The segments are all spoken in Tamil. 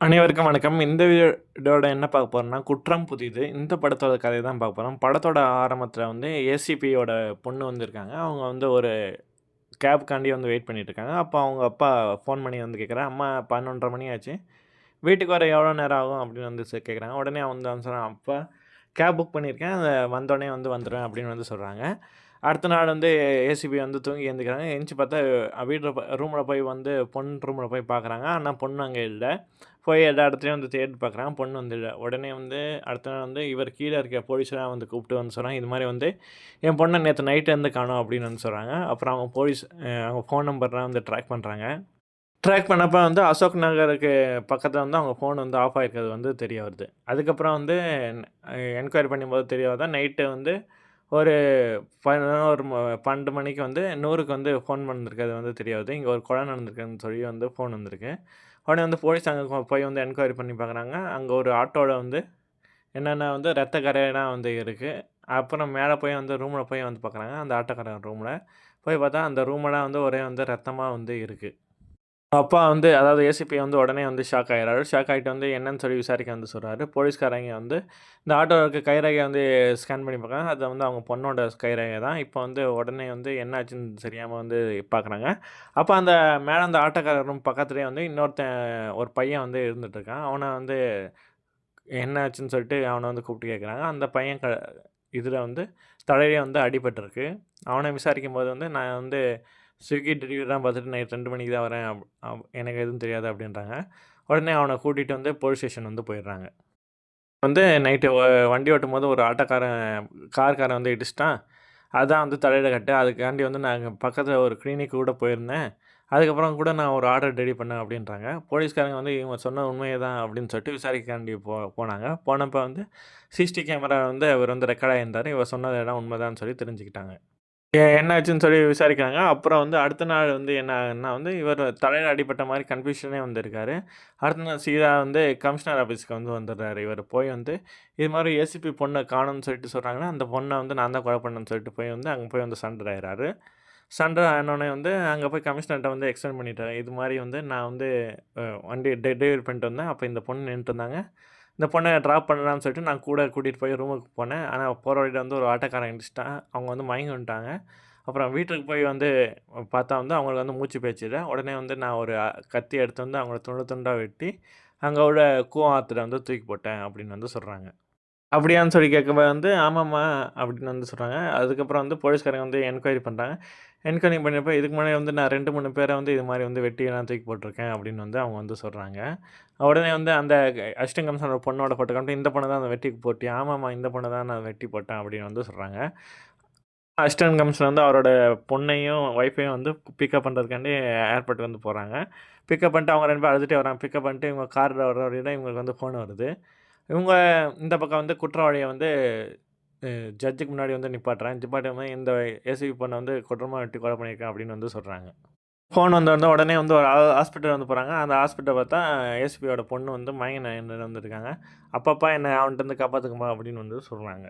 அனைவருக்கும் வணக்கம். இந்த வீடியோட என்ன பார்க்க போகிறோம்னா குற்றம் புதிது. இந்த படத்தோட கதை தான் பார்க்க போகிறோம் படத்தோட ஆரம்பத்தில் வந்து ஏசிபியோட பொண்ணு வந்திருக்காங்க அவங்க வந்து ஒரு கேப்காண்டி வந்து வெயிட் பண்ணிட்டு இருக்காங்க. அப்போ அவங்க அப்பா ஃபோன் பண்ணி வந்து கேட்குறேன் "அம்மா 11:30 மணி ஆச்சு. வீட்டுக்கு வர எவ்வளோ நேரம் ஆகும்?" அப்படின்னு வந்து கேட்குறாங்க. உடனே அவன் வந்து சொல்கிறான் "அப்பா கேப் புக் பண்ணியிருக்கேன். அதை வந்தோடனே வந்து வந்துடுவேன் அப்படின்னு வந்து சொல்கிறாங்க அடுத்த நாள் வந்து ஏசிபி வந்து தூங்கி எழுந்துக்கிறாங்க எந்திச்சு பார்த்தா வீட்டில் ரூமில் போய் வந்து பொண்ணு ரூமில் போய் பார்க்குறாங்க. ஆனால் பொண்ணு அங்கே இல்லை போய் எல்லா இடத்துலையும் வந்து தேடி பார்க்குறாங்க. பொண்ணு வந்து இல்லை உடனே வந்து அடுத்த நாள் வந்து இவர் கீழே இருக்க போலீஸ்லாம் வந்து கூப்பிட்டு வந்து சொல்கிறாங்க "இது மாதிரி வந்து என் பொண்ணை நேற்று நைட்டு வந்து காணும் அப்படின்னு வந்து சொல்கிறாங்க அப்புறம் அவங்க போலீஸ் அவங்க ஃபோன் நம்பர்லாம் வந்து ட்ராக் பண்ணுறாங்க ட்ராக் பண்ணப்போ வந்து அசோக் நகருக்கு பக்கத்தில் வந்து அவங்க ஃபோன் வந்து ஆஃப் ஆகிருக்கிறது வந்து தெரிய வருது. அதுக்கப்புறம் வந்து என்கொயரி பண்ணும்போது தெரிய வருது, நைட்டு வந்து ஒரு 11 ம 12 மணிக்கு வந்து 100க்கு வந்து ஃபோன் வந்திருக்கிறது வந்து தெரியாது இங்கே ஒரு கொலை நடந்திருக்குன்னு சொல்லி வந்து ஃபோன் வந்திருக்கு. உடனே வந்து போலீஸ் அங்கே போய் வந்து என்கொயரி பண்ணி பார்க்குறாங்க. அங்கே ஒரு ஆட்டோவில் வந்து என்னென்ன வந்து ரத்த கரையெல்லாம் வந்து இருக்குது அப்புறம் மேலே போய் வந்து ரூமில் போய் வந்து பார்க்குறாங்க. அந்த ஆட்டோக்காரன் ரூமில் போய் பார்த்தா அந்த ரூமெல்லாம் வந்து ஒரே வந்து ரத்தமாக வந்து இருக்குது அப்பா வந்து அதாவது ஏசிபி வந்து உடனே வந்து ஷாக் ஆகிறாரு ஷாக் ஆகிட்டு வந்து என்னன்னு சொல்லி விசாரிக்க வந்து சொல்கிறாரு போலீஸ்காரங்க வந்து இந்த ஆட்டோவுக்கு கைரேகையை வந்து ஸ்கேன் பண்ணி பார்க்குறாங்க. அது வந்து அவங்க பொண்ணோட கைரேகை தான். இப்போ வந்து உடனே வந்து என்ன ஆச்சுன்னு வந்து பார்க்குறாங்க. அப்போ அந்த மேலே அந்த ஆட்டோக்காரர் ரூம் வந்து இன்னொருத்தன் ஒரு பையன் வந்து இருந்துகிட்ருக்கான் அவனை வந்து என்ன ஆச்சுன்னு சொல்லிட்டு அவனை வந்து கூப்பிட்டு கேட்குறாங்க. அந்த பையன் க இதில் வந்து தலையிலே வந்து அடிபட்டிருக்கு. விசாரிக்கும் போது வந்து நான் வந்து ஸ்விக்கி டெலிவரி தான் பார்த்துட்டு நைட் ரெண்டு மணிக்கு தான் வரேன். எனக்கு எதுவும் தெரியாது அப்படின்றாங்க. உடனே அவனை கூட்டிகிட்டு வந்து போலீஸ் ஸ்டேஷன் வந்து போயிடுறாங்க. வந்து நைட்டு வண்டி ஓட்டும் போது ஒரு ஆட்டோக்காரன் கார்காரன் வந்து இடிச்சிட்டான் அதான் வந்து தலையிட கட்டு. அதுக்காண்டி வந்து நான் பக்கத்தில் ஒரு கிளினிக் கூட போயிருந்தேன். அதுக்கப்புறம் கூட நான் ஒரு ஆர்டர் ரெடி பண்ணேன் அப்படின்றாங்க. போலீஸ்காரங்க வந்து இவங்க சொன்ன உண்மையே தான் அப்படின்னு சொல்லிட்டு விசாரிக்காண்டி போ போனாங்க. போனப்போ வந்து சிசிடி கேமரா வந்து அவர் வந்து ரெக்கார்ட் ஆகியிருந்தார் இவர் சொன்னது இடம் உண்மைதான்னு சொல்லி தெரிஞ்சுக்கிட்டாங்க. என்னாச்சுன்னு சொல்லி விசாரிக்கிறாங்க. அப்புறம் வந்து அடுத்த நாள் வந்து என்ன ஆகுதுன்னா வந்து இவர் தலையில் அடிபட்ட மாதிரி கன்ஃப்யூஷனே வந்திருக்காரு அடுத்த நாள் சீதா வந்து கமிஷனர் ஆஃபீஸ்க்கு வந்து வந்துடுறாரு. இவர் போய் வந்து இது மாதிரி ஏசிபி பொண்ணை காணும்னு சொல்லிட்டு சொல்கிறாங்கன்னா அந்த பொண்ணை வந்து நான் தான் கொலை பண்ணேன்னு சொல்லிட்டு போய் வந்து அங்கே போய் வந்து சரண்டர் ஆகிறாரு சண்டை ஆகினோன்னே வந்து அங்கே போய் கமிஷனர்கிட்ட வந்து எக்ஸ்பிளைன் பண்ணிட்டாரு. இது மாதிரி வந்து நான் வந்து வண்டி டெ டெலிவரி பண்ணிட்டு வந்தேன். அப்போ இந்த பொண்ணு நின்றுட்டு இருந்தாங்க. இந்த பொண்ணை ட்ராப் பண்ணலான்னு சொல்லிட்டு நான் கூட கூட்டிகிட்டு போய் ரூமுக்கு போனேன். ஆனால் போகிற வழியில் வந்து ஒரு ஆட்டோக்காரன் இடிச்சுட்டான். அவங்க வந்து மயங்கி வந்துட்டாங்க அப்புறம் வீட்டுக்கு போய் வந்து பார்த்தா வந்து அவங்களுக்கு வந்து மூச்சு பேச்சு உடனே வந்து நான் ஒரு கத்தி எடுத்து வந்து அவங்கள துண்டு துண்டாக வெட்டி, அங்கே உள்ள கூவம் வந்து தூக்கி போட்டேன் அப்படின்னு வந்து சொல்கிறாங்க அப்படியான்னு சொல்லி கேட்கும்போது வந்து ஆமாம்மா அப்படின்னு வந்து சொல்கிறாங்க அதுக்கப்புறம் வந்து போலீஸ்காரங்க வந்து என்கொயரி பண்ணுறாங்க என்கொயரி பண்ணியப்போ இதுக்கு முன்னாடி வந்து நான் ரெண்டு மூணு பேரை வந்து இது மாதிரி வந்து வெட்டிலாம் தூக்கி போட்டிருக்கேன் அப்படின்னு வந்து அவங்க வந்து சொல்கிறாங்க உடனே வந்து அந்த அஷ்டம் கம்சனோட பொண்ணோட ஃபோட்டோ காமிட்டு இந்த பொண்ணை தான் அந்த வெட்டிக்கு போட்டி ஆமாம்மா இந்த பொண்ணை தான் நான் வெட்டி போட்டேன் அப்படின்னு வந்து சொல்கிறாங்க அஷ்டன் கமிஷனர் வந்து அவரோட பொண்ணையும், ஒய்ஃபையும் வந்து பிக்கப் பண்ணுறதுக்காண்டி ஏர்போர்ட் வந்து போகிறாங்க பிக்கப் பண்ணிட்டு அவங்க ரெண்டு பேரும் அழுதுகிட்டே வராங்க. பிக்கப் பண்ணிட்டு இவங்க கார்ல வர வழியில இவங்களுக்கு வந்து ஃபோன் வருது. இவங்க இந்த பக்கம் வந்து குற்றவாளியை வந்து ஜட்ஜுக்கு முன்னாடி வந்து நிப்பாட்டுறேன் நிப்பாட்டும்போது இந்த ஏசிபி பொண்ணை வந்து குற்றமாக வெட்டி கொலை பண்ணியிருக்கேன் அப்படின்னு வந்து சொல்கிறாங்க ஃபோன் வந்த உடனே வந்து ஒரு ஹாஸ்பிட்டல் வந்து போகிறாங்க அந்த ஹாஸ்பிட்டல் பார்த்தா ஏசிபியோட பொண்ணு வந்து மயங்க நிலையில வந்துருக்காங்க. "அப்பப்பா என்னை அவன்கிட்ட வந்து காப்பாற்றுக்குமா அப்படின்னு வந்து சொல்கிறாங்க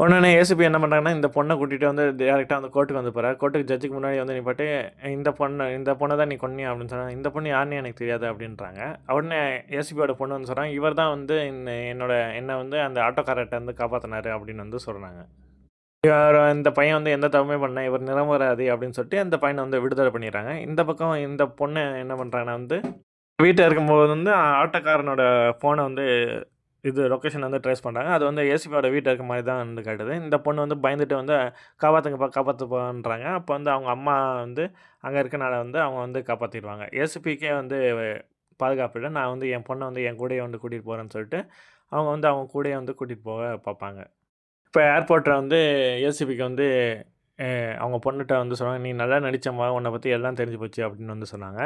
உடனே ஏசிபி என்ன பண்ணுறாங்கன்னா இந்த பொண்ணை கூட்டிகிட்டு வந்து டேரெக்டாக வந்து கோர்ட்டுக்கு வந்து போகிறார் கோர்ட்டுக்கு ஜட்ஜுக்கு முன்னாடி வந்து நீ பாட்டு "இந்த பொண்ணு இந்த பொண்ணை தான் நீ கொன்னியா?" அப்படின்னு சொன்னாங்க. "இந்த பொண்ணு யாருன்னே எனக்கு தெரியாது" அப்படின்றாங்க. உடனே ஏசிபியோட பொண்ணு வந்து சொல்கிறாங்க "இவர் தான் வந்து இந்த என்னோட என்னை வந்து அந்த ஆட்டோக்காரர்கிட்ட வந்து காப்பாத்துனாரு" அப்படின்னு வந்து சொல்கிறாங்க இவர் இந்த பையன் வந்து எந்த தப்புமே பண்ண இவர் நிரபராதி அப்படின்னு சொல்லிட்டு அந்த பையனை வந்து விடுதலை பண்ணிடுறாங்க. இந்த பக்கம் இந்த பொண்ணு என்ன பண்ணுறாங்கன்னா வந்து, வீட்டில் இருக்கும்போது வந்து ஆட்டோக்காரனோட ஃபோனை வந்து இது லொக்கேஷன் வந்து ட்ரேஸ் பண்ணுறாங்க அது வந்து ஏசிபியோட வீட்டில் இருக்க மாதிரி தான் வந்து காட்டுது. இந்த பொண்ணு வந்து பயந்துட்டு வந்து காப்பாத்துங்கப்பா காப்பாத்துப்பான்றாங்க. அப்போ வந்து அவங்க அம்மா வந்து அங்கே இருக்கனால வந்து அவங்க வந்து காப்பாற்றிடுவாங்க ஏசிபிக்கே வந்து பாதுகாப்பு நான் வந்து என் பொண்ணை வந்து என் கூடயே வந்து கூட்டிகிட்டு போகிறேன்னு சொல்லிட்டு, அவங்க வந்து அவங்க கூடயே வந்து கூட்டிகிட்டு போக பார்ப்பாங்க. இப்போ ஏர்போர்ட்டில் வந்து ஏசிபிக்கு வந்து அவங்க பொண்ணுகிட்ட வந்து சொன்னாங்க "நீ நல்லா நடித்தம்மா உன்னை பற்றி எல்லாம் தெரிஞ்சு போச்சு" அப்படின்னு வந்து சொன்னாங்க.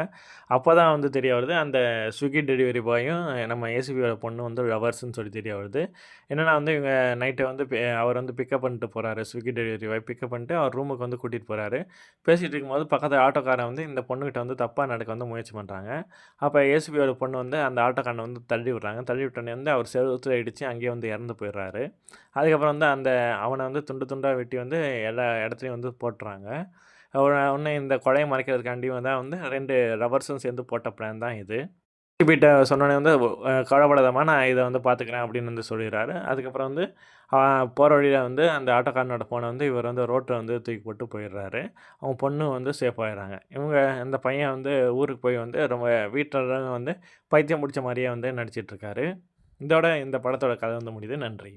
அப்போ தான் வந்து தெரிய வருது, அந்த ஸ்விக்கி டெலிவரி பாயும் நம்ம ஏசிபியோட பொண்ணு வந்து லவர்ஸ்ன்னு சொல்லி தெரிய வருது. என்னன்னா வந்து இவங்க நைட்டை வந்து அவர் வந்து பிக்கப் பண்ணிட்டு போகிறாரு ஸ்விக்கி டெலிவரி பாய் பிக்கப் பண்ணிட்டு அவர் ரூமுக்கு வந்து கூட்டிகிட்டு போகிறாரு பேசிகிட்டு இருக்கும்போது பக்கத்து ஆட்டோக்காரன் வந்து இந்த பொண்ணுகிட்ட வந்து தப்பாக நடக்க வந்து முயற்சி பண்ணுறாங்க அப்போ ஏசிபியோட பொண்ணு வந்து அந்த ஆட்டோக்காரனை வந்து தள்ளி விடுறாங்க. தள்ளி விட்டோன்னே வந்து அவர் செவுத்துல இடிச்சு அங்கேயே வந்து இறந்து போயிடுறாரு. அதுக்கப்புறம் வந்து அந்த அவனை வந்து துண்டு துண்டாக வெட்டி வந்து எல்லா எல்லாத்துலேயும் வந்து போட்டுறாங்க. ஒன்று இந்த கொலையை மறைக்கிறதுக்காண்டியும் தான் வந்து ரெண்டு ரவர்ஸும் சேர்ந்து போட்ட பிளான் தான் இது. கிட்ட சொன்னோடனே வந்து கவலைப்படாதமா நான் இதை வந்து பார்த்துக்கிறேன் அப்படின்னு வந்து சொல்லிடுறாரு. அதுக்கப்புறம் வந்து போகிற வழியில் வந்து அந்த ஆட்டோக்காரனோட ஃபோன வந்து இவர் வந்து ரோட்டில் வந்து தூக்கி போட்டு போயிடுறாரு. அவங்க பொண்ணு வந்து சேஃப் ஆகிடுறாங்க இவங்க இந்த பையன் வந்து ஊருக்கு போய் வந்து ரொம்ப வீட்டில் வந்து பைத்தியம் பிடிச்ச மாதிரியே வந்து நடிச்சிட்டுருக்காரு. இதோட இந்த படத்தோட கதை வந்து முடியுது. நன்றி.